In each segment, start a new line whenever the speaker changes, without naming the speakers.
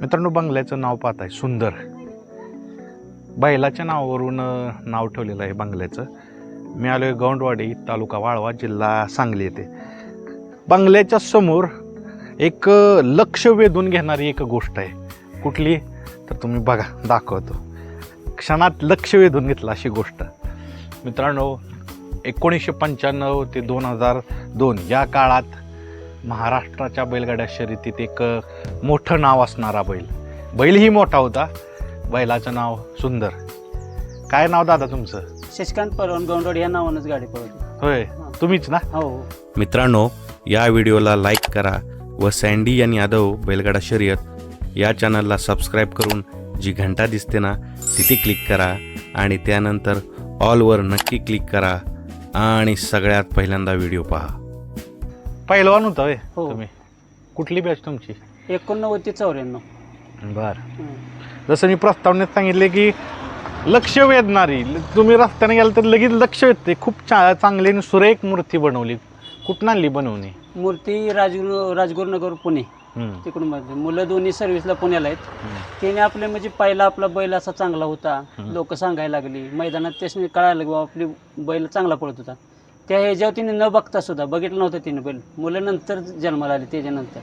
मित्रांनो बंगल्याचं नाव पाहत आहे. सुंदर बैलाच्या नावावरून नाव ठेवलेलं आहे बंगल्याचं. मी आलो आहे गौंडवाडी तालुका वाळवा जिल्हा सांगली येथे. बंगल्याच्या समोर एक लक्ष वेधून घेणारी एक गोष्ट आहे. कुठली? तर तुम्ही बघा दाखवतो. क्षणात लक्ष वेधून घेतलं अशी गोष्ट. मित्रांनो एकोणीसशे पंच्याण्णव ते दोन हजार दोन या काळात महाराष्ट्राच्या बैलगाड्या शर्यतीत एक मोठं नाव असणारा बैल. बैलही मोठा होता. बैलाचं नाव सुंदर. काय नाव दादा तुमचं?
शशिकांत परवन गौंडवाड या नावानंच गाडी पळवते
होय. तुम्हीच ना?
हो.
मित्रांनो या व्हिडिओला लाईक करा व सँडी आणि यादव बैलगाडा शर्यत या चॅनलला सबस्क्राईब करून जी घंटा दिसते ना तिथे क्लिक करा आणि त्यानंतर ऑलवर नक्की क्लिक करा आणि सगळ्यात पहिल्यांदा व्हिडिओ पहा.
पहिलवान होता होय
हो.
तुम्ही. कुठली बॅच तुमची?
एकोणनव्वद ते चौऱ्याण्णव.
बर.
हं.
जसं मी प्रस्तावनेत सांगितले की लक्ष वेधणारी तुम्ही रस्त्याने गेला तर लगेच लक्ष वेधते. खूप चा चांगली आणि सुरेख मूर्ती बनवली. कुठून आणली बनवणी?
मूर्ती राजगुरु राजगुरुनगर पुणे.
हम्म,
तिकडून मुलं दोन्ही सर्व्हिसला पुण्याला आहेत.
हम्म.
त्याने आपले म्हणजे पहिला आपला बैल असा चांगला होता.
हं.
लोक सांगायला लागली. मैदानात त्याने कळायला की बाबा आपली बैल चांगला पळत होता. त्या ह्याच्यावर तिने न बघता सुद्धा बघितलं नव्हतं तिने बैल मुलं नंतर जन्माला आली त्याच्यानंतर.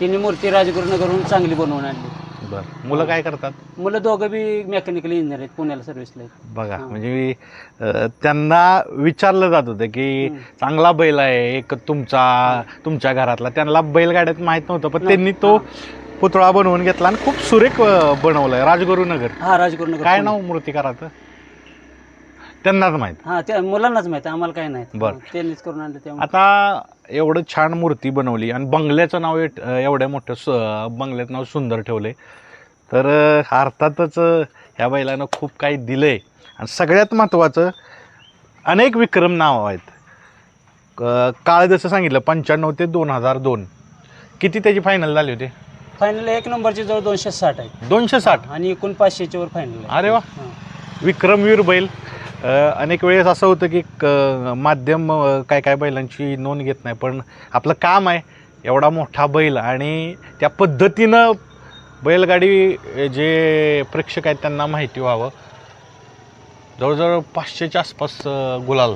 तिने मूर्ती राजगुरुनगरहून चांगली बनवून आणली.
बर. मुलं काय करतात?
मुलं दोघं बी मेकॅनिकल इंजिनियर आहेत पुण्याला सर्व्हिसला आहेत.
बघा. म्हणजे मी, अ, त्यांना विचारलं जात होतं की. चांगला बैल आहे एक तुमचा तुमच्या घरातला. त्यांना बैलगाड्यात माहीत नव्हतं पण. त्यांनी तो पुतळा बनवून घेतला आणि खूप सुरेख अ, बनवलाय. राजगुरुनगर
हा राजगुरुनगर
काय
पुणे.
नाव मूर्तिकाराचं? त्यांनाच माहीत.
हा त्या मुलांनाच माहिती आम्हाला काय नाही.
बरं.
त्यांनीच करून आणलं त्यामुळे.
आता एवढं छान मूर्ती बनवली आणि बंगल्याचं नाव एट- एवढ्या मोठं सु बंगल्याचं नाव सुंदर ठेवलंय. तर अ, अर्थातच अ, ह्या बैलानं खूप काही दिलंय. आणि सगळ्यात महत्त्वाचं अनेक विक्रम नाव आहेत. क- काळ जसं सांगितलं पंच्याण्णव ते दोन हजार दोन. किती त्याची फायनल झाली होती?
फायनल एक नंबरची जवळ दोनशे साठ आहे.
दोनशे साठ.
आणि एकूण पाचशेच्या वर फायनल
अरे वा. विक्रमवीर बैल. अनेक वेळेस असं होतं की क- माध्यम काय काय बैलांची नोंद घेत नाही. पण आपलं काम आहे एवढा मोठा बैल आणि त्या पद्धतीनं बैलगाडी जे प्रेक्षक आहेत त्यांना माहिती व्हावं. जवळजवळ पाचशेच्या आसपास गुलाल.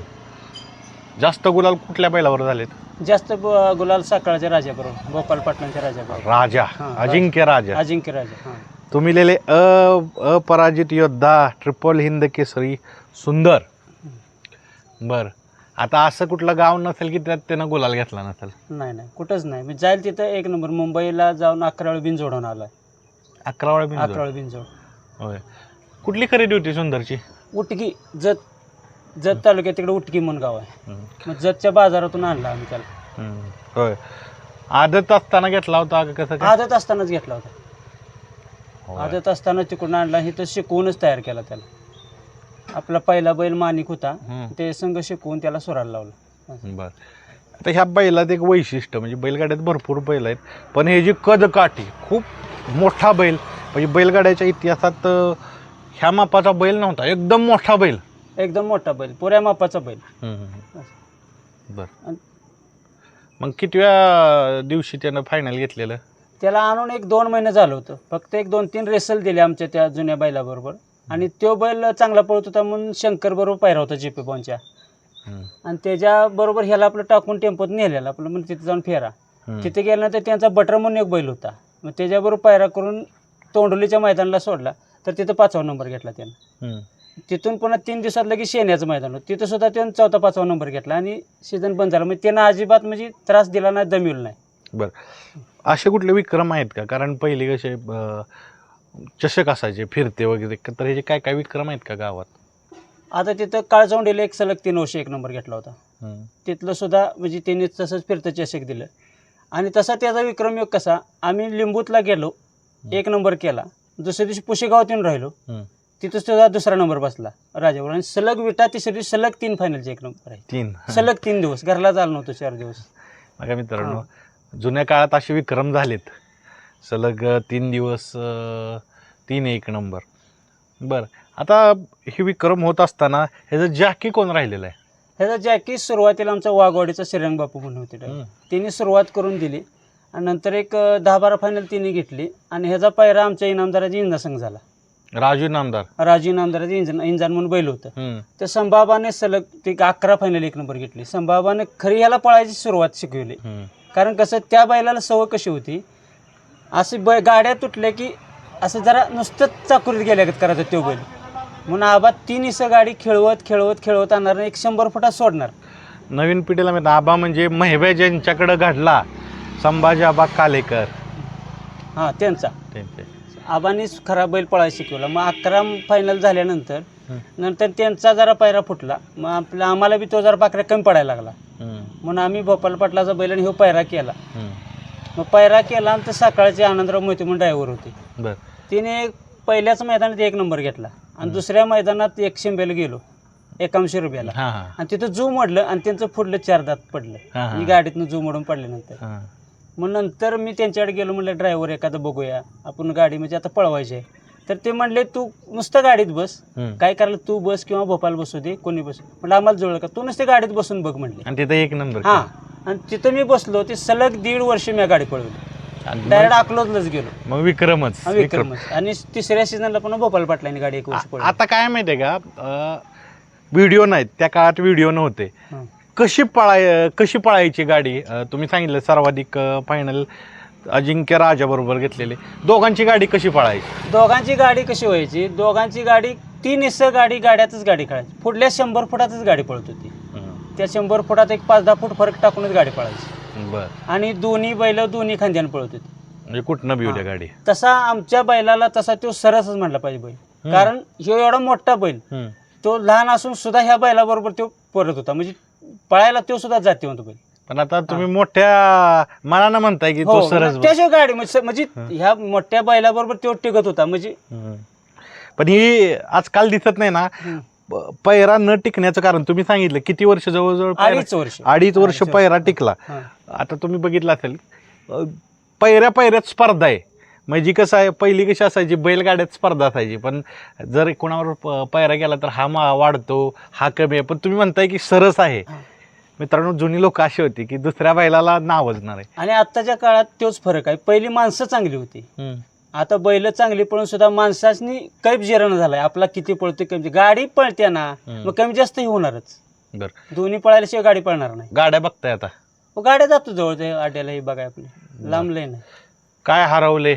जास्त गुलाल कुठल्या बैलावर झालेत?
जास्त गुलाल साखळाच्या राजाबरोबर गोपाल पाटलांच्या राजाबरोबर
राजा
हा,
अजिंक्य राजा.
अजिंक्य राजा हा.
तुम्ही लिहिले अ अपराजित योद्धा ट्रिपल हिंद केसरी सुंदर. बर. आता असं कुठलं गाव नसेल की त्यात त्यानं गुलाल घेतला नसेल?
नाही नाही. कुठंच नाही. मी जाईल तिथं एक नंबर. मुंबईला जाऊन अकरा वेळ बिनजोडून आलाय.
अकरा वेळा
अकरा
बिनजोड.
वेळ बिनजोड.
होय. कुठली खरेदी होती सुंदरची?
उटकी. जत जत तालुक्यात तिकडे उटकी म्हणून गाव आहे.
हम्म,
मग जतच्या बाजारातून आणला आम्ही त्याला.
हम्म, होय. आदत असताना घेतला होता का कसं काय?
आदत असतानाच घेतला होता.
होय.
आदत असताना तिकडून आणला. हे तर शिकवूनच तयार केला त्याला. आपला पहिला बैल मानिक होता.
हम्म,
ते संघ शिकवून त्याला सोरायला लावलं.
बर. आता ह्या बैलात एक वैशिष्ट्य म्हणजे बैलगाड्यात भरपूर बैल आहेत पण हे जी कद काठी खूप मोठा बैल म्हणजे बैलगाड्याच्या इतिहासात अं, ह्या मापाचा बैल नव्हता एकदम मोठा बैल.
एकदम मोठा बैल पुऱ्या मापाचा बैल.
बर.
आणि-
मग कितव्या दिवशी त्यानं फायनल घेतलेलं?
त्याला आणून एक दोन महिने झालं होतं. फक्त एक दोन तीन रेसल दिले आमच्या त्या जुन्या बैलाबरोबर. आणि तो बैल चांगला पळत होता म्हणून शंकर बरोबर पायरा होता जे पी पॉनच्या आणि त्याच्याबरोबर ह्याला आपलं टाकून टेम्पोत नेलेलं आपलं म्हणजे तिथे जाऊन फेरा. तिथे गेल्यानंतर त्यांचा बटर म्हणून एक बैल होता. मग त्याच्याबरोबर पायरा करून तोंडोलीच्या मैदानाला सोडला. तर तिथं पाचवा नंबर घेतला त्यानं. तिथून पुन्हा तीन दिवसात लगेच शेण्याचं मैदान होतं. तिथं सुद्धा त्यानं चौथा पाचवा नंबर घेतला आणि सीझन बंद झाला. म्हणजे त्यानं अजिबात म्हणजे त्रास दिला नाही दमिवलं नाही.
बरं. असे कुठले विक्रम आहेत का? कारण पहिले कसे अं, चषक असायचे फिरते वगैरे. तर ह्याचे काय काय विक्रम आहेत का गावात?
आता तिथं काळजावंडीला एक सलग तीन वर्ष एक नंबर घेतला होता. तिथलं सुद्धा म्हणजे त्यांनी तसंच फिरतं चषक दिलं. आणि तसा त्याचा विक्रम योग कसा आम्ही लिंबूतला गेलो एक नंबर केला. दुसऱ्या दिवशी पुशेगावात येऊन राहिलो.
हम्म.
तिथं सुद्धा दुसरा नंबर बसला राजावर आणि सलग विटा तिसऱ्या दिवशी सलग तीन फायनलचे एक नंबर आहे.
तीन.
सलग तीन दिवस. घरला झालं नव्हतं चार दिवस.
बघा मित्रांनो जुन्या काळात असे विक्रम झालेत. सलग तीन दिवस तीन एक नंबर. बरं. आता हे विक्रम होत असताना ह्याचं जॅकी कोण राहिलेलं आहे?
ह्याचा जॅकी सुरुवातीला आमचा वाघवाडीचा श्रीरंग बापू म्हणून होते.
हम्म.
त्यांनी सुरुवात करून दिली आणि नंतर एक अं, दहा बारा फायनल तिने घेतली आणि ह्याचा पायरा आमच्या इनामदाराची इंजा संघ झाला.
राजू नामदार
राजू इनामदाराची इंजन इंजान म्हणून बैल होतं.
हम्म.
तर संभाबाने सलग ते अकरा फायनल एक नंबर घेतली. संभाबाने खरी ह्याला पळायची सुरुवात शिकवली.
हम्म.
कारण कसं त्या बैलाला सवय कशी होती? असे बै गाड्या तुटल्या की असं जरा नुसतंच चाकुरीत गेल्यागत करायचं तो बैल. म्हणून आबा तीन इसं गाडी खेळवत खेळवत खेळवत आणणार आणि एक शंभर फुटात सोडणार.
नवीन पिढीला मी आबा म्हणजे महिबा ज्यांच्याकडे घडला संभाजी आबा कालेकर.
हां त्यांचा.
त्यांचे.
आबानीच खरा बैल पळायला शिकवला. मग अकरा फायनल झाल्यानंतर
हं.
नंतर त्यांचा जरा पायरा फुटला. मग आपला आम्हाला बी तो जरा पाकऱ्या कमी पडायला लागला.
हम्म.
म्हणून आम्ही भोपाल पाटलाचा बैल आणि ह्यो पायरा केला.
हम्म.
मग पायरा केला आणि तर सकाळचे आनंदराव मोहिते म्हणून ड्रायव्हर होते.
बर.
तिने पहिल्याच मैदानात एक नंबर घेतला आणि दुसऱ्या मैदानात एक शिंब्याला गेलो एकाऐंशी रुपयाला.
हा हा.
आणि तिथं जू मोडलं आणि त्यांचं पुढलं चार दात पडलं.
हा, हा.
मी गाडीतनं जू मोडून पडल्यानंतर
हा.
मग नंतर मी त्यांच्याकडे गेलो म्हणलं ड्रायव्हर एखादं बघूया. आपण गाडी म्हणजे आता पळवायची आहे. तर ते म्हणले तू नुसतं गाडीत बस.
हम्म.
काय करायला तू बस किंवा भोपाल बसू दे कोणी बस म्हणलं आम्हाला जुळलं का? तू नुसते गाडीत बसून बघ म्हणले.
आणि तिथं एक नंबर
हां. आणि तिथं मी बसलो ते सलग दीड वर्ष मी गाडी पळवली. डायरेक्ट अकलोजलाच गेलो.
मग विक्रमच.
हा, विक्रमच. आणि तिसऱ्या सीझनला पण भोपाल पाटलाने गाडी एक वर्ष
आ-
पळवली.
आता काय माहितीये का? व्हिडिओ नाहीत. त्या काळात व्हिडिओ नव्हते.
हं.
कशी पळाय कशी पळायची गाडी? अं, तुम्ही सांगितलं सर्वाधिक फायनल अजिंक्य राजा बरोबर घेतलेले. दोघांची गाडी कशी पळायची?
दोघांची गाडी कशी व्हायची? दोघांची गाडी तीन हिस्स गाडी गाड्यातच गाडी खेळायची. पुढल्या शंभर फुटातच गाडी पळत होती. त्या शंभर फुटात एक पाच दहा फूट फरक टाकूनच गाडी पळायची.
बर.
आणि दोन्ही बैल दोन्ही खांद्यानं पळत होती.
म्हणजे कुठनं बी उद्या
हा.
गाडी?
तसा आमच्या बैलाला तसा तो सरसच म्हणला पाहिजे बैल. कारण ह्यो एवढा मोठा बैल.
हम्म.
तो लहान असून सुद्धा ह्या बैलाबरोबर तो परत होता. म्हणजे पळायला तो सुद्धा जातीवंत बैल.
पण आता तुम्ही मोठ्या मनानं म्हणताय की तो
हो,
सरस.
त्याशिवाय गाडी म्हणजे म्हणजे ह्या मोठ्या बैलाबरोबर तो टिकत होता. म्हणजे
हम्म. पण ही आजकाल दिसत नाही ना.
हम्म.
प- पैरा न टिकण्याचं कारण तुम्ही सांगितलं किती वर्ष जवळजवळ पैरा-
अडीच वर्ष.
अडीच वर्ष
अडीच
पैरा टिकला.
हा.
आता तुम्ही बघितलं असेल अ, पैऱ्या पैऱ्यात स्पर्धा आहे. म्हणजे कसं आहे पहिली कशी असायची बैलगाड्यात स्पर्धा असायची. पण जर कोणावर प- पैरा गेला तर हा मा वाढतो हा कमी आहे. पण तुम्ही म्हणताय की सरस आहे.
हा.
मित्रांनो जुनी लोक अशी होती की दुसऱ्या बैलाला नावजणार आहे.
आणि आत्ताच्या काळात तोच फरक आहे. पहिली माणसं चांगली होती. आता बैल चांगली पळून सुद्धा माणसानी कैप जिरण झालाय. आपला किती पळतोय कमी गाडी पळते ना. मग कमी जास्त होणारच.
बर.
दोन्ही पळायल्याशिवाय गाडी पळणार नाही.
गाड्या बघताय आता.
मग गाड्या जातो जवळ आड्याला हे बघाय आपले. लांब लय नाही.
काय हरवले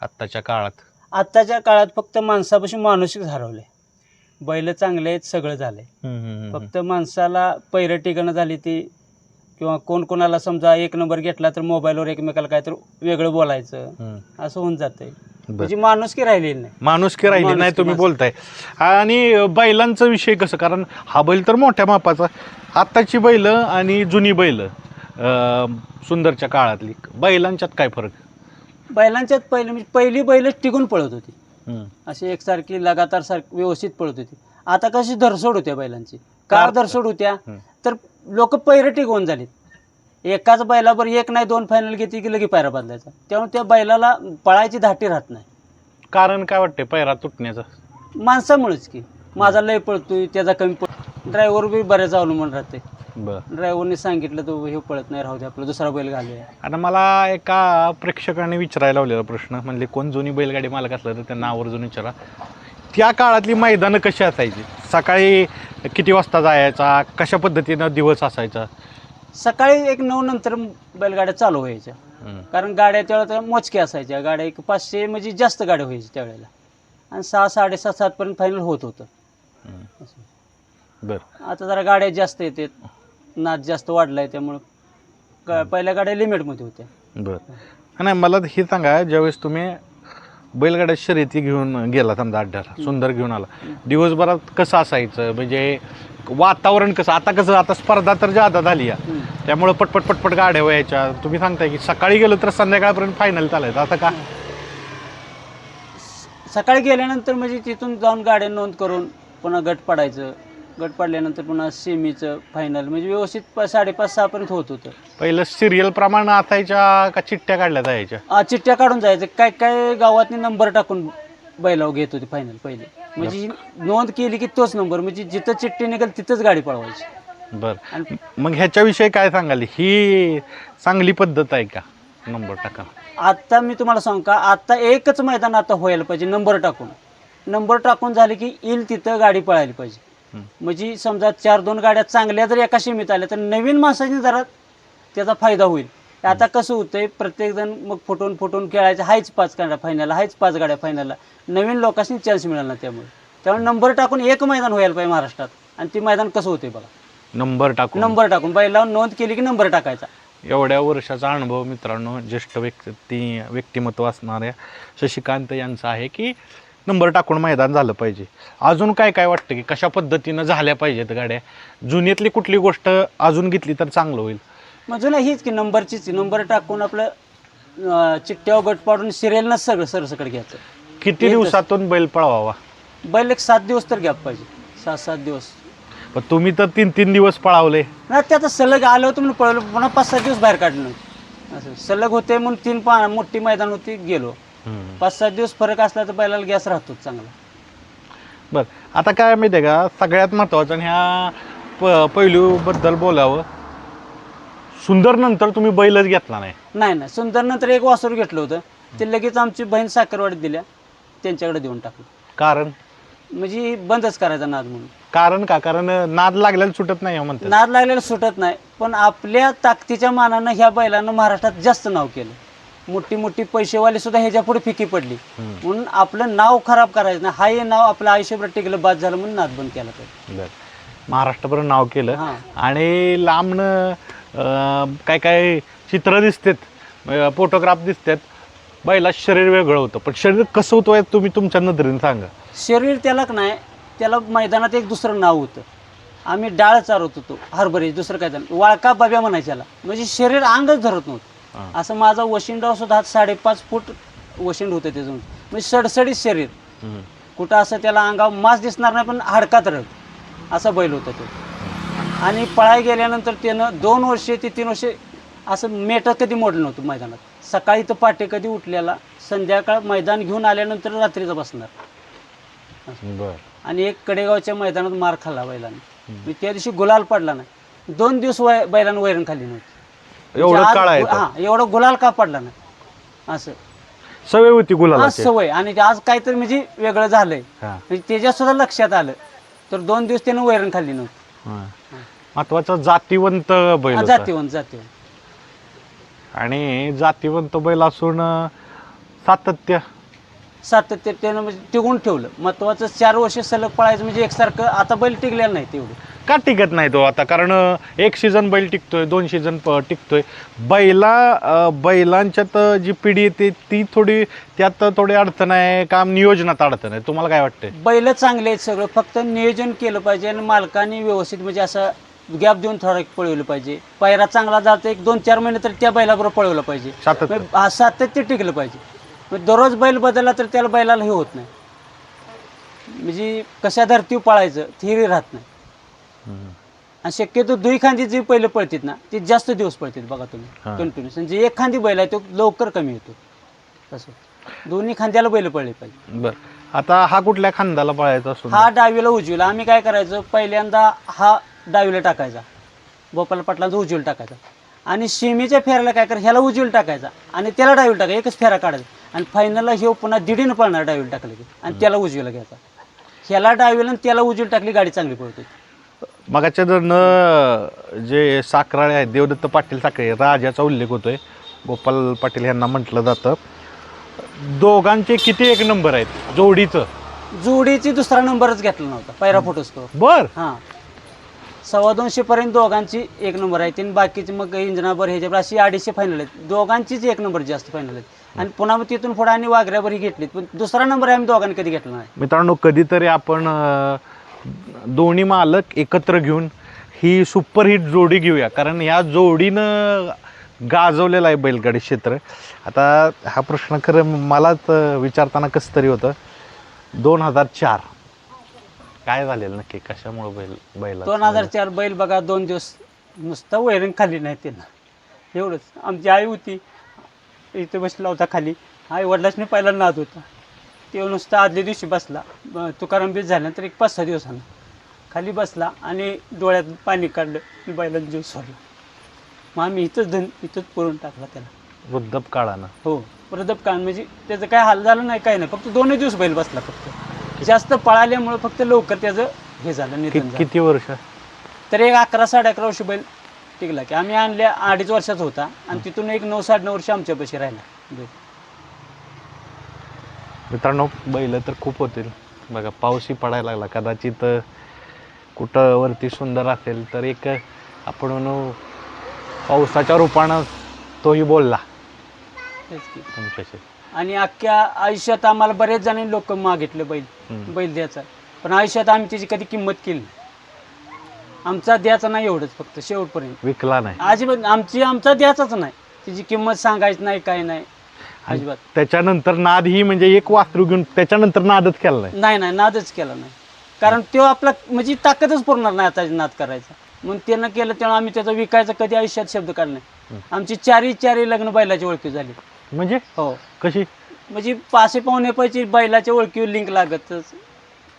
आत्ताच्या काळात?
आत्ताच्या काळात फक्त माणसापासून मानसिक हरवले. बैल चांगले आहेत सगळं झालंय. फक्त माणसाला पैर ठिकाणं झाली ती किंवा कोण कोणाला समजा एक नंबर घेतला तर मोबाईलवर एकमेकाला काय तर वेगळं बोलायचं. असं होऊन जातंय. म्हणजे माणूस की राहिलेली नाही
माणुसकी राहिली नाही तुम्ही. बोलताय आणि बैलांचा विषय कसं कारण हा बैल तर मोठ्या मापाचा आत्ताची बैल आणि जुनी बैल सुंदरच्या काळातली बैलांच्यात काय फरक
बैलांच्यात पहिले म्हणजे पहिली बैलच टिकून पळत होती. अशी एकसारखी लगातार सारखी व्यवस्थित पळत होती. आता कशी धरसोड होत्या बैलांची. का
कार-
धरसोड होत्या. तर लोक पैर टिकवून झालीत. एकाच बैलावर एक नाही दोन फायनल घेतली की लगे पायरा बदलायचा. त्यामुळे त्या बैलाला पळायची धाटी राहत नाही.
कारण काय वाटते पैरा तुटण्याचं?
माणसामुळेच की. माझा लय पळतोय त्याचा कमी पळ ड्रायव्हर बी बऱ्याच अवलंबून राहते.
बर.
ड्रायव्हरने सांगितलं तो हे पळत नाही राहू दे आपला दुसरा बैल घालूया
आता मला एका प्रेक्षकाने विचारायला लावलेला प्रश्न म्हणजे कोण जुनी बैलगाडी मालक असलं तर त्यांना आवर्जून विचारा. त्या काळातली मैदानं कशी असायची? सकाळी किती वाजता जायचा? कशा पद्धतीनं दिवस असायचा?
सकाळी एक नऊ नंतर बैलगाड्या चालू व्हायच्या. कारण गाड्या त्यावेळेला मोजक्या असायच्या. गाड्या एक पाचशे म्हणजे जास्त गाड्या व्हायच्या त्यावेळेला. आणि सहा साडेसात सातपर्यंत फायनल होत होतं. असं.
बर.
आता जरा गाड्या जास्त येतात नाद जास्त वाढलाय त्यामुळं. गा- पहिल्या गाड्या लिमिटमध्ये होत्या.
बर. नाही मला हे सांगा ज्यावेळेस तुम्ही बैलगाड्या शर्यती घेऊन गेला समजा अड्ड्याला सुंदर घेऊन आला दिवसभरात कसं असायचं? म्हणजे वातावरण कसं? आता कसं आता स्पर्धा तर जादा झाली आहे
हम्म.
त्यामुळं पटपट पटपट गाड्या व्हायच्या. तुम्ही सांगताय की सकाळी गेलो तर संध्याकाळपर्यंत फायनल चालायचं आता का?
सकाळी गेल्यानंतर म्हणजे तिथून जाऊन गाड्या नोंद करून पुन्हा गट पडायचं. गट पडल्यानंतर पुन्हा सेमीचं फायनल म्हणजे व्यवस्थित प- साडेपाच सहापर्यंत होत होतं.
पहिलं सिरियल प्रमाणे असायच्या का चिठ्ठ्या काढल्या जायच्या?
आ, चिठ्ठ्या काढून जायचं. काय काय गावातनी नंबर टाकून बैलावर घेत होते फायनल पहिले. म्हणजे नोंद केली की तोच नंबर म्हणजे जिथं चिठ्ठी निघेल तिथंच गाडी पळवायची.
बर.
आणि
मग ह्याच्याविषयी काय सांगाल? ही चांगली पद्धत आहे का नंबर टाका?
आता मी तुम्हाला सांगू का? आता एकच मैदान आता व्हायला पाहिजे नंबर टाकून. नंबर टाकून झाले की येईल तिथं गाडी पळायला पाहिजे. म्हणजे समजा चार दोन गाड्या चांगल्या जर एका सीमित आल्या तर नवीन माणसाने जरा त्याचा फायदा होईल. आता कसं होतंय प्रत्येकजण मग फुटून फुटून खेळायचं हायच पाच गाड्या फायनलला हायच पाच गाड्या फायनलला नवीन लोकांनी चान्स मिळाला ना त्यामुळे. त्यामुळे नंबर टाकून एक मैदान व्हायला पाहिजे महाराष्ट्रात. आणि ते मैदान कसं होतंय बघा.
नंबर टाकून.
नंबर टाकून. बैलावर नोंद केली की नंबर टाकायचा.
एवढ्या वर्षाचा अनुभव मित्रांनो ज्येष्ठ व्यक्ती व्यक्तिमत्व असणाऱ्या शशिकांत यांचा आहे की नंबर टाकून मैदान झालं पाहिजे. अजून काय काय वाटतं की कशा पद्धतीनं झाल्या पाहिजेत गाड्या? जुन्यातली कुठली गोष्ट अजून घेतली तर चांगलं होईल?
म्हणजे ना हीच की नंबरचीच नंबर टाकून आपलं अं, चिठ्ठ्यावर गट पाडून सिरियलनंच सगळं सरसकट घ्यायचं.
किती. दिवसातून बैल पळवावा
बैल एक सात दिवस तर गॅप पाहिजे. सात सात दिवस.
पण तुम्ही तर तीन तीन दिवस पळावले.
ना त्याचं सलग आलं होतं म्हणून पळवलं पुन्हा पाच सात दिवस बाहेर काढलं. असं सलग होते म्हणून तीन पा मोठी मैदान होती गेलो. पाच सात दिवस फरक असला तर बैलाला गॅस राहतो चांगला.
बर आता काय माहिती आहे का? सगळ्यात महत्त्वाचं आणि ह्या प पैलूबद्दल बोलावं. सुंदर नंतर तुम्ही बैलच घेतला नाही.
नाही नाही. सुंदर नंतर एक वासरू घेतलं होतं. ते लगेच आमची बहीण साखरवाडीत दिल्या. त्यांच्याकडे देऊन टाकलं.
कारण?
म्हणजे बंदच करायचा नाद म्हणून.
कारण का? कारण नाद लागलेला सुटत नाही हो म्हणतात.
नाद लागलेला सुटत नाही. पण आपल्या ताकदीच्या मानानं ह्या बैलानं महाराष्ट्रात जास्त नाव केलं. मोठी मोठी पैसेवाली सुद्धा ह्याच्या पुढे फिकी पडली. म्हणून आपलं नाव खराब करायचं नाही. हा हे नाव आपलं आयुष्यभर टिकलं बाद झालं म्हणून नाद बंद केला पाहिजे
महाराष्ट्रभर नाव केलं.
हां.
आणि लांबनं अं, काय काय चित्र दिसतात फोटोग्राफ दिसतात. बैला शरीर वेगळं होतं. पण शरीर कसं होतं हे तुम्ही तुमच्या नजरेने सांगा.
शरीर त्याला का नाही. त्याला मैदानात एक दुसरं नाव होतं. आम्ही डाळ चारवत होतो हरभरे दुसरं काय झालं? वाळका बाब्या म्हणायच्याला म्हणजे शरीर अंगच धरत नव्हतं. असं माझा वशिंडा सुद्धा हात साडेपाच फूट वशिंड होतं त्याचं म्हणजे सडसडीत शरीर. कुठं असं त्याला अंगावर मांस दिसणार नाही पण हाडकात राहत असा बैल होता तो. आणि पळाय गेल्यानंतर त्यानं दोन वर्षे ते तीन वर्षे असं मेटं कधी मोडलं नव्हतं मैदानात. सकाळी तर पाटे कधी उठलेला संध्याकाळ मैदान घेऊन आल्यानंतर रात्रीचं बसणार. आणि एक कडेगावच्या मैदानात मार खाल्ला बैलाने. मी त्या दिवशी गुलाल पडला नाही. दोन दिवस वय बैलानं वैरण खाल्ली नव्हती.
एवढं काळ आहे
हा एवढं गुलाल का पडला नाही? असं.
सवय होती
हा
गुलालाची
सवय. आणि ते आज काहीतरी म्हणजे वेगळं झालंय.
हां.
म्हणजे त्याच्या सुद्धा लक्षात आलं. तर दोन दिवस त्यानं वैरण खाल्ली नव्हती.
हां. महत्वाचं जातीवंत बैल
हा,
होता.
जातीवंत जातीवंत.
आणि जातीवंत बैल असून अं, सातत्य.
सातत्य त्यानं म्हणजे टिकून ठेवलं. महत्वाचं चार वर्ष सलग पळायचं म्हणजे एकसारखं आता बैल टिकलेलं नाही तेवढं.
का टिकत नाही तो आता? कारण एक सीझन बैल टिकतोय दोन सीझन टिकतोय. बैला बैलांच्यात जी पिढी येते ती थोडी त्यात थोडी अडचण आहे काम नियोजनात अडचण आहे. तुम्हाला काय वाटतंय?
बैल चांगले आहेत सगळं फक्त नियोजन केलं पाहिजे आणि मालकाने व्यवस्थित म्हणजे असं गॅप देऊन थोडा पळवलं पाहिजे. पायरा चांगला जातो एक दोन चार महिने तर त्या बैलाबरोबर पळवलं पाहिजे.
सातत्य.
मग हा सातत्य टिकलं पाहिजे. मग दररोज बैल बदलला तर त्याला बैलाला हे होत नाही. म्हणजे कशा धर्तीवर पळायचं थिरी राहत नाही. आणि शक्यतो दुई खांदी जी पहिलं पळतात ना ती जास्त दिवस पळतात बघा. तुम्ही कंटिन्युअस म्हणजे एक खांदी बैल आहे तो लवकर कमी होतो. तसं. दोन्ही खांद्याला बैल पळले पाहिजे.
बर. आता हा कुठल्या खांद्याला पळायचा असून?
हा डावीला उजवीला. आम्ही काय करायचं पहिल्यांदा हा डावीला टाकायचा. गोपाल पाटलांचा उजवीला टाकायचा. आणि शिमीच्या फेऱ्याला काय करायचं ह्याला उजवीला टाकायचा. आणि त्याला डावीला टाकायचा. एकच फेरा काढायचा. आणि फायनलला हे पुन्हा दिडीनं पळणार डावीला टाकलं की. आणि त्याला उजवीला घ्यायचा. ह्याला डावीला आणि त्याला उजवीला टाकली गाडी चांगली पळते.
मगाच्या जर जे साखराळे आहेत देवदत्त पाटील साखरे राजाचा उल्लेख होतोय. गोपाल पाटील यांना म्हटलं जातं. दोघांचे किती एक नंबर आहेत? जोडीचं.
जोडीची दुसरा नंबरच घेतला नव्हता. पहिला फोटोच
बर.
हां. सव्वा दोनशे पर्यंत दोघांची एक नंबर आहे आणि बाकीची मग इंजनाभर ह्याच्यावर अशी अडीचशे फायनल आहेत. दोघांचीच एक नंबर जास्त फायनल आहेत. आणि पुन्हा मग तिथून पुढे आणि वाघऱ्याभरही घेतलीत. पण दुसरा नंबर आम्ही दोघांनी कधी घेतला नाही.
मित्रांनो कधीतरी आपण अं, दोन्ही मालक एकत्र घेऊन ही सुपरहिट जोडी घेऊया. कारण ह्या जोडीनं गाजवलेलं आहे बैलगाडी क्षेत्र. आता हा प्रश्न खरं मलाच विचारताना कसं तरी होतं. दोन हजार चार. काय झालेलं नक्की? कशामुळे बैल बैल
दोन हजार चार बैल बघा दोन दिवस नुसतं वैरण खाली नाही त्यांना एवढंच. आमची आई होती. इथे बसला होता खाली. आई वडिलांनी पहिला नाद होता. ते नुसतं आदल्या दिवशी बसला. ब- तुकाराम बीज झाल्यानंतर एक पाच सहा दिवसानं खाली बसला आणि डोळ्यात पाणी काढलं मी बैलांना जीव सोडला. मग आम्ही इथंच धन इथंच पुरून टाकला त्याला.
वृद्धप काळानं.
हो प्रदप कान म्हणजे त्याचं काय हाल झालं नाही काय नाही. फक्त दोनच दिवस बैल बसला फक्त. जास्त पळाल्यामुळे फक्त लवकर त्याचं हे झालं
कि-
निधन झालं.
किती वर्ष?
तर एक अकरा साडे अकरा वर्ष बैल टिकला की आम्ही आणल्या अडीच वर्षाचा होता. आणि तिथून एक नऊ साडे नऊ वर्ष आमच्यापाशी राहिला बैल.
मित्रांनो बैल तर खूप होतील. बघा पाऊसही पडायला लागला. कदाचित कुठं वरती सुंदर असेल तर एक आपण म्हणू पावसाच्या रूपानं तोही बोलला.
तेच की.
तुमच्याशी.
आणि अख्ख्या आयुष्यात आम्हाला बरेच जणांनी लोक मागितले बैल
हम्म.
बैल द्यायचा. पण आयुष्यात आम्ही त्याची कधी किंमत केली नाही. आमचा द्यायचा नाही एवढंच फक्त शेवटपर्यंत.
विकला नाही.
अजिबात आमची आमचा द्यायचाच नाही. त्याची किंमत सांगायची नाही काय नाही. अजिबात.
त्याच्यानंतर नाद ही म्हणजे एक वासरू घेऊन त्याच्यानंतर नादच केला नाही.
नाही नाही नादच केला नाही. कारण तो आपला म्हणजे ताकदच पुरणार नाही आता नाद करायचा. म्हणून त्यानं केलं तेव्हा आम्ही त्याचा विकायचा कधी आयुष्यात शब्द काढला नाही. आमची चारही चारही लग्न बैलाची ओळखी झाली.
म्हणजे?
हो.
कशी?
म्हणजे पासे पाहुणे पैसे बैलाच्या ओळखीवर लिंक लागतच.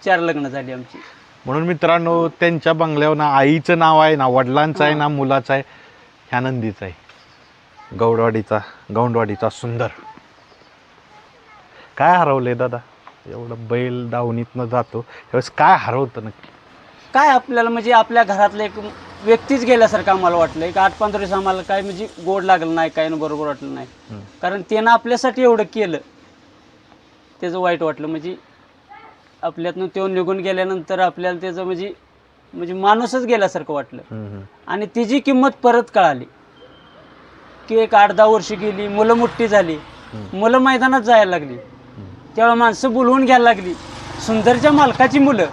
चार लग्न झाली आमची.
म्हणून मित्रांनो त्यांच्या बंगल्यावर ना आईचं नाव आहे ना वडिलांचं आहे ना मुलाचं आहे ह्या नंदीचं आहे. गौडवाडीचा गौंडवाडीचा सुंदर. काय हरवलंय दादा? एवढं बैल दावणीतनं जातो त्यावेळेस काय हरवतं नक्की?
काय आपल्याला म्हणजे आपल्या घरातलं एक व्यक्तीच गेल्यासारखं आम्हाला वाटलं एक आठ पंधरा दिवस आम्हाला काय म्हणजे गोड लागलं नाही काय बरोबर वाटलं नाही. कारण त्यानं आपल्यासाठी एवढं केलं. त्याचं वाईट वाटलं. म्हणजे आपल्यातनं तो निघून गेल्यानंतर आपल्याला त्याचं म्हणजे म्हणजे माणूसच गेल्यासारखं वाटलं. आणि तिची किंमत परत कळाली. की एक आठ दहा वर्ष गेली मुलं मोठी झाली. मुलं मैदानात जायला लागली. त्यावेळेला माणसं बोलवून घ्यायला लागली. सुंदरच्या मालकाची मुलं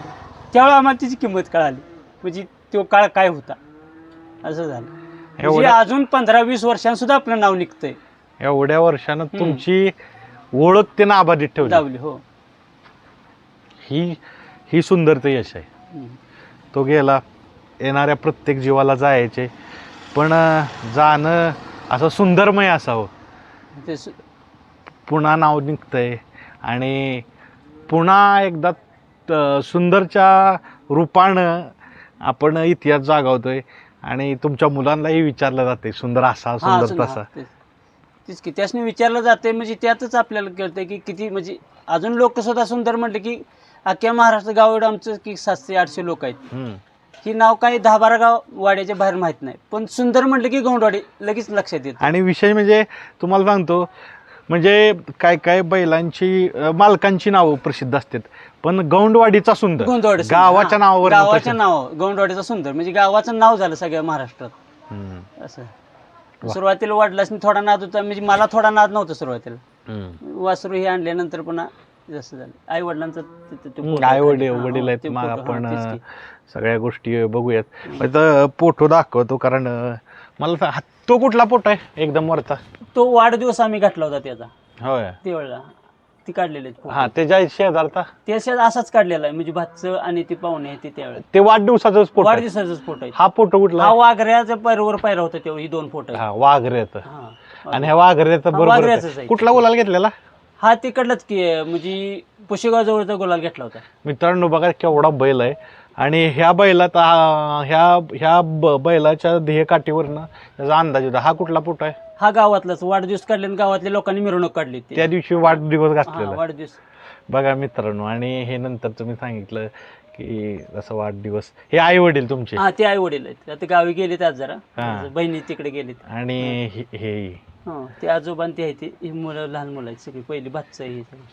त्यावेळेला आम्हाला तिची किंमत कळाली. म्हणजे तो काळ काय होता? असं झालं. म्हणजे अजून पंधरा वीस वर्षांसुद्धा आपलं नाव निघतंय.
एवढ्या वर्षानं तुमची ओळख त्यानं अबाधित ठेवली.
दावली हो.
ही ही सुंदरचं यश आहे.
हम्म.
तो गेला येणाऱ्या प्रत्येक जीवाला जायचे. पण अं, जाणं असं सुंदरमय असावं.
ते सु-
पुन्हा नाव निघतंय. आणि पुन्हा एकदा सुंदरच्या रूपानं आपण इतिहास जागवतोय आणि तुमच्या मुलांनाही विचारलं जाते सुंदर असा सुंदर तसा
तेच. की त्यासनी विचारलं जाते म्हणजे त्यातच आपल्याला कळतंय की किती म्हणजे अजून लोक सुद्धा सुंदर म्हटले की अख्ख्या महाराष्ट्र गाव एवढं आमचं की सातशे आठशे लोक आहेत. ही नाव काही दहा बारा गाव वाड्याच्या बाहेर माहीत नाही पण सुंदर म्हटलं की गौंडवाडी लगेच लक्षात येतं
आणि विषय म्हणजे तुम्हाला सांगतो म्हणजे काय काय बैलांची अं, मालकांची नावं प्रसिद्ध असतात. पण गौंडवाडीचा सुंदर. गावाच्या
हा,
नावावर
गावाच्या नाव गौंडवाडीचा सुंदर. म्हणजे गावाचं नाव झालं सगळ्या महाराष्ट्रात.
हम्म.
असं. सुरुवातीला वाटलास थोडा नाद होता. म्हणजे मला थोडा नाद नव्हता सुरुवातीला.
हम्म.
वासरू हे आणल्यानंतर पुन्हा जसं झालं. आई वडिलांचं
आई वडील वडील आहेत मग आपण अं, सगळ्या गोष्टी बघूयात. फोटो दाखवतो कारण अं, मला हा- तो कुठला फोटो आहे एकदम वरचा
तो वाढदिवस आम्ही घातला होता त्याचा
होय
त्यावेळेला ती काढलेले.
हा त्याच्या शेजारचा
ते अशाच असाच काढलेला आहे म्हणजे भातचं आणि ती पाहुणे आहे ते त्यावेळेला
ते वाढदिवसाचाच फोटो आहे.
वाढदिवसाचाच फोटो आहे
हा फोटो कुठला
हा
आहे?
वाघऱ्याच्या पैरवर पायरा होता तेव्हा ही दोन फोटो
हा वाघऱ्याचं
हा.
आणि ह्या वाघऱ्याचं
हा,
बरोबर
वाघऱ्याचंच
आहे.
आहे.
कुठला गुलाल घेतलेला
हा तिकडलाच की म्हणजे पुशेगाव जवळचा गुलाल घेतला होता
मित्रांनो बघा केवढा बैल आहे आणि ह्या बैलात ह्या ह्या ब- बैलाच्या ध्येय काठीवरनं त्याचा अंदाज होता. हा कुठला फोटो आहे?
हा गावातलाच. वाढदिवस काढले आणि गावातल्या लोकांनी मिरवणूक काढली.
त्या दिवशी वाढदिवस
हा,
घातलेला
वाढदिवस.
बघा मित्रांनो आणि हे नंतर तुम्ही सांगितलं की जसं वाढदिवस हे आई वडील तुमचे?
हा ते आई वडील आहेत. आता गावी गेलेत आज जरा.
हा.
बहिणी तिकडे गेलेत.
आणि हे. हे-
हा ते आजोबा आणि ते आहे ते ही मुलं लहान मुलं आहेत सगळी. पहिली भातचं आहे हे सगळं.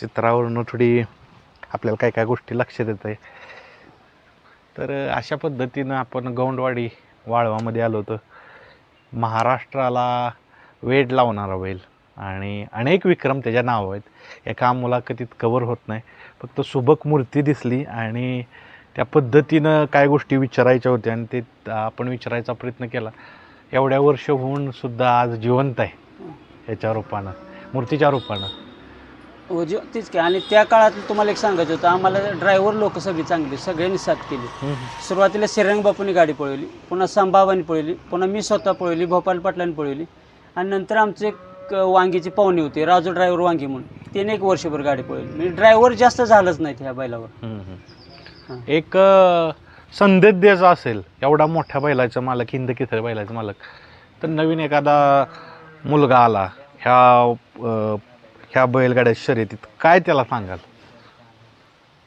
चित्रावरून थोडी आपल्याला काय काय गोष्टी लक्षात येत आहे. तर अशा पद्धतीनं आपण गौंडवाडी वाळवामध्ये आलो होतो. महाराष्ट्राला वेड लावणारा बैल आणि अनेक विक्रम त्याच्या नाव आहेत. एका मुलाखतीत कवर होत नाही. फक्त सुबक मूर्ती दिसली आणि त्या पद्धतीनं काय गोष्टी विचारायच्या होत्या आणि ते आपण विचारायचा प्रयत्न केला. एवढ्या वर्ष होऊन सुद्धा आज जिवंत आहे. याच्या रूपानं मूर्तीच्या रूपानं.
हो जे तेच की. आणि त्या काळात तुम्हाला एक सांगायचं होतं आम्हाला ड्रायव्हर लोक सगळी चांगली सगळ्यांनी साथ केली. सुरुवातीला श्रीरंग बापूंनी गाडी पळवली पुन्हा संभाबानी पळवली पुन्हा मी स्वतः पळवली भोपाल पाटलांनी पळवली. आणि नंतर आमचे एक वांगीची पाहुणे होते राजू ड्रायव्हर वांगी म्हणून. त्याने एक वर्षभर गाडी पळवली. म्हणजे ड्रायव्हर जास्त झालंच नाही ह्या बैलावर.
एक संदेश द्यायचा असेल एवढा मोठ्या बैलाचा मालक हिंद किसर बैलाचा मालक तर नवीन एखादा मुलगा आला ह्या ह्या बैलगाड्या शर्यतीत काय त्याला सांगाल?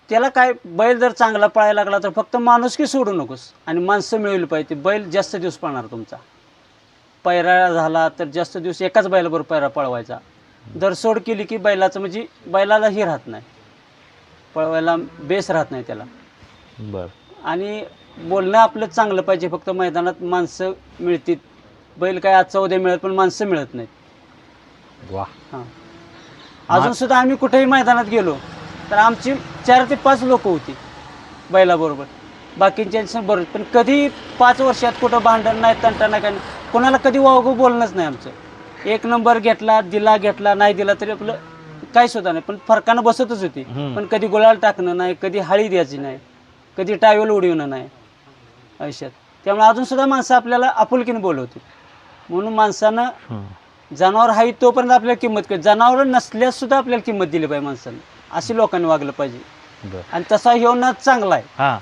त्याला काय बैल जर चांगला पळायला लागला तर फक्त माणूस की सोडू नकोस आणि माणसं मिळवली पाहिजे. बैल जास्त दिवस पळणार तुमचा. पैरा झाला तर जास्त दिवस एकाच बैलाबरोबर पैरा पळवायचा. जर सोड केली की बैलाचं म्हणजे बैलाला हे राहत नाही. पळवायला बेस राहत नाही त्याला.
बर.
आणि बोलणं आपलं चांगलं पाहिजे. फक्त मैदानात माणसं मिळतील. बैल काय आजचा उद्या मिळत पण माणसं मिळत नाहीत.
वा.
हां. अजून सुद्धा आम्ही कुठेही मैदानात गेलो तर आमची चार ते पाच लोक होती बैलाबरोबर. बाकीच्यांच्या बरोबर पण कधी पाच वर्षात कुठं भांडण नाही तंटा नाही काय नाही. कोणाला कधी वावगं बोलणंच नाही आमचं. एक नंबर घेतला दिला घेतला नाही दिला तरी आपलं काही सुद्धा नाही. पण फरकानं बसतच होती. पण कधी गुलाल टाकणं नाही कधी हाळी द्यायची नाही कधी टायवेल उडवणं नाही. आयुष्यात त्यामुळे अजून सुद्धा माणसं आपल्याला आपुलकीने बोलवते म्हणून माणसानं. जनावर आहे तोपर्यंत आपल्याला किंमत कर जनावर नसल्यास सुद्धा आपल्याला किंमत दिली पाहिजे माणसानं. अशी लोकांनी वागलं पाहिजे.
बर.
आणि तसा ह्यो नाद चांगला आहे.
हां.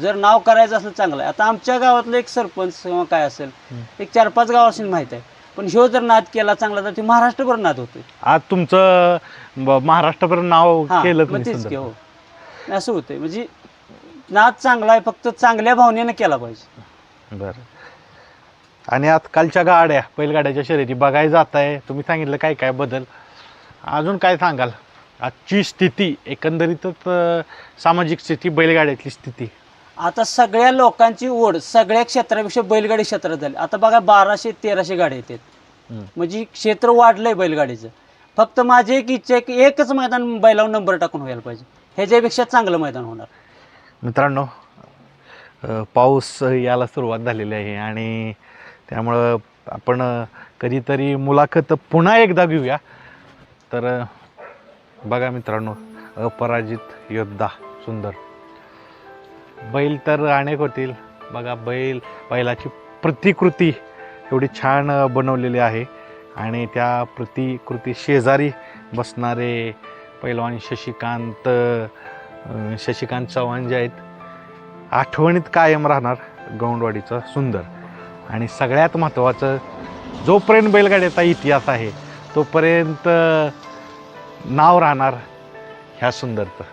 जर नाव करायचं असलं चांगलं आहे. आता आमच्या गावातलं एक सरपंच किंवा काय असेल एक चार पाच गाव असेल माहीत आहे. पण ह्यो जर नाद केला चांगला तर ते महाराष्ट्रभर नाद होतोय.
आज तुमचं ब- महाराष्ट्रापर्यंत नाव
हा
केलं
मग
तुम्ही
तेच की. हो. असं होतंय. म्हणजे नाद चांगला आहे फक्त चांगल्या भावनेनं केला पाहिजे.
बरं. आणि आजकालच्या गाड्या बैलगाड्याच्या शर्यती बघायला जात आहे तुम्ही सांगितलं काय काय बदल. अजून काय सांगाल? आजची स्थिती एकंदरीतच सामाजिक स्थिती बैलगाड्यातली स्थिती.
आता सगळ्या लोकांची ओढ सगळ्या क्षेत्रापेक्षा बैलगाडी क्षेत्रात झाली आता बघा बाराशे तेराशे गाड्या येतात. म्हणजे क्षेत्र वाढलंय बैलगाडीचं. फक्त माझी एक इच्छा आहे की एकच मैदान बैलावर नंबर टाकून व्हायला पाहिजे. ह्याच्यापेक्षा चांगलं मैदान होणार.
मित्रांनो पाऊस यायला सुरुवात झालेली आहे आणि त्यामुळं आपण कधीतरी मुलाखत पुन्हा एकदा घेऊया. तर बघा मित्रांनो अपराजित योद्धा सुंदर. बैल तर अनेक होतील. बघा बैल बैलाची प्रतिकृती एवढी छान बनवलेली आहे. आणि त्या प्रतिकृती शेजारी बसणारे पैलवान शशिकांत शशिकांत चव्हाण जे आहेत आठवणीत कायम राहणार गौंडवाडीचं सुंदर. आणि सगळ्यात महत्त्वाचं जोपर्यंत बैलगाड्याचा इतिहास आहे तोपर्यंत नाव राहणार ह्या सुंदरचं.